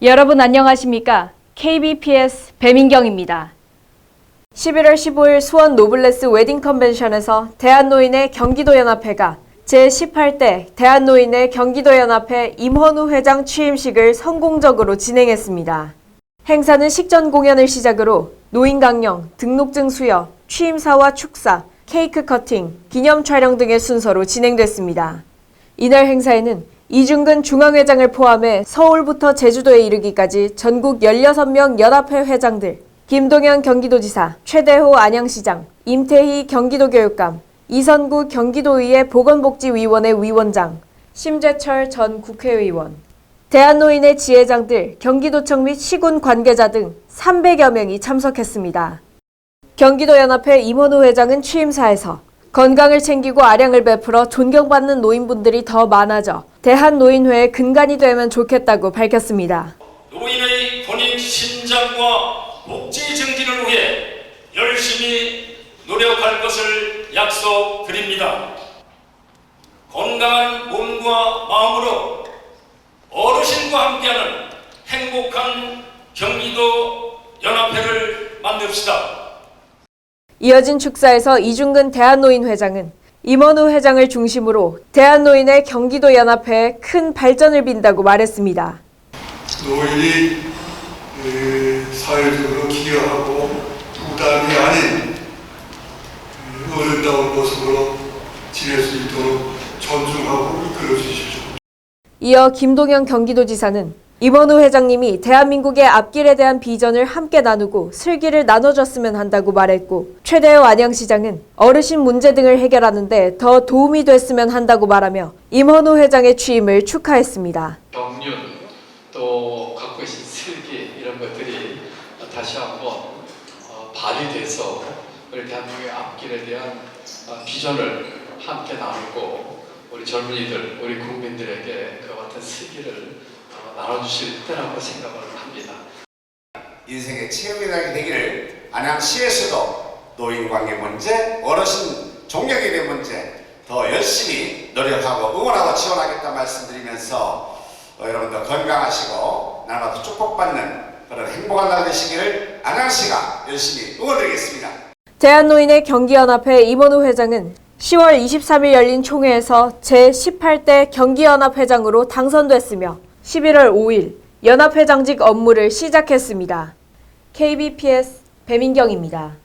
여러분 안녕하십니까? KBPS 배민경입니다. 11월 15일 수원 노블레스 웨딩 컨벤션에서 대한노인의 경기도연합회가 제18대 대한노인의 경기도연합회 임헌우 회장 취임식을 성공적으로 진행했습니다. 행사는 식전 공연을 시작으로 노인 강령, 등록증 수여, 취임사와 축사, 케이크 커팅, 기념 촬영 등의 순서로 진행됐습니다. 이날 행사에는 이중근 중앙회장을 포함해 서울부터 제주도에 이르기까지 전국 16명 연합회 회장들, 김동현 경기도지사, 최대호 안양시장, 임태희 경기도교육감, 이선구 경기도의회 보건복지위원회 위원장, 심재철 전 국회의원, 대한노인의 지회장들, 경기도청 및 시군 관계자 등 300여 명이 참석했습니다. 경기도연합회 임원우 회장은 취임사에서 건강을 챙기고 아량을 베풀어 존경받는 노인분들이 더 많아져 대한노인회의 근간이 되면 좋겠다고 밝혔습니다. 노인의 본인 신장과 복지 증진을 위해 열심히 노력할 것을 약속드립니다. 건강한 몸과 마음으로 어르신과 함께하는 행복한 경기도 연합회를 만듭시다. 이어진 축사에서 이중근 대한노인 회장은 임원우 회장을 중심으로 대한노인의 경기도 연합회에 큰 발전을 빈다고 말했습니다. 노인이 에, 사회적으로 기여하고 부담이 아닌 에, 어른다운 모습으로 지낼 수 있도록 존중하고 이끌어 주십시오. 이어 김동연 경기도지사는 임원우 회장님이 대한민국의 앞길에 대한 비전을 함께 나누고 슬기를 나눠줬으면 한다고 말했고 최대호 안양시장은 어르신 문제 등을 해결하는데 더 도움이 됐으면 한다고 말하며 임원우 회장의 취임을 축하했습니다. 경륜 또 갖고 계신 슬기 이런 것들이 다시 한번 어, 발휘돼서 우리 대한민국의 앞길에 대한 어, 비전을 함께 나누고 우리 젊은이들 우리 국민들에게 그와 같은 슬기를 어, 나눠주실 때라고 생각을 합니다. 인생의 날이 되기를 안양시에서도 노인관계 문제, 어르신 대한 문제 더 열심히 노력하고 응원하고 지원하겠다 말씀드리면서 어, 여러분들 건강하시고 날마다 축복받는 그런 행복한 날 되시기를 안양시가 열심히 응원드리겠습니다. 대한노인의 경기연합회 임원우 회장은 10월 23일 열린 총회에서 제18대 경기연합회장으로 당선됐으며 11월 5일 연합회장직 업무를 시작했습니다. KBPS 배민경입니다.